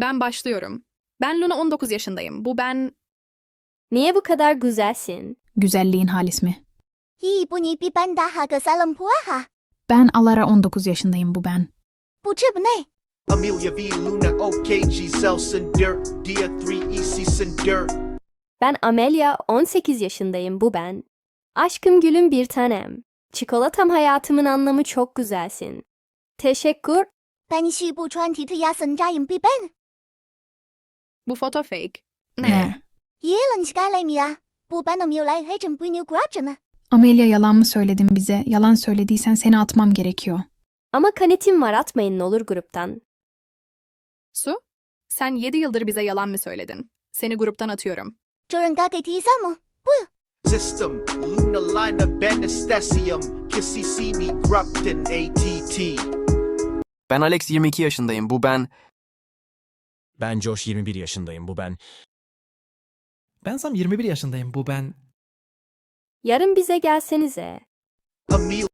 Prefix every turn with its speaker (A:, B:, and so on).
A: Ben başlıyorum. Ben Luna 19 yaşındayım. Bu ben...
B: Niye bu kadar güzelsin?
C: Güzelliğin halis mi?
D: İyi, bunu bir ben daha güzelim bu ha.
C: Ben Alara 19 yaşındayım bu ben.
D: Bu cip ne?
E: Amelia V. Luna OKG Selsinder Dia 3 EC Sinder
B: Ben Amelia 18 yaşındayım bu ben. Aşkım gülüm bir tanem. Çikolatam hayatımın anlamı çok güzelsin. Teşekkür.
D: Ben işi bu çuan titi yasındayım bir ben.
A: Bu foto fake.
C: Ne?
D: Yılanış galim ya. Bu benim yolay hecim bu kuracını.
C: Amelia yalan mı söyledin bize? Yalan söylediysen seni atmam gerekiyor.
B: Ama kanetim var atmayın ne olur gruptan.
A: Su, sen 7 yıldır bize yalan mı söyledin? Seni gruptan atıyorum.
D: Çorun gagetiyiz ama.
E: System, Luna Lina Benestesium, Kissy Simi Grupton ATT.
F: Ben Alex 22 yaşındayım. Bu ben
G: ben Josh 21 yaşındayım bu ben.
H: Ben Sam 21 yaşındayım. Bu ben.
B: Yarın bize gelsenize.
E: Amelia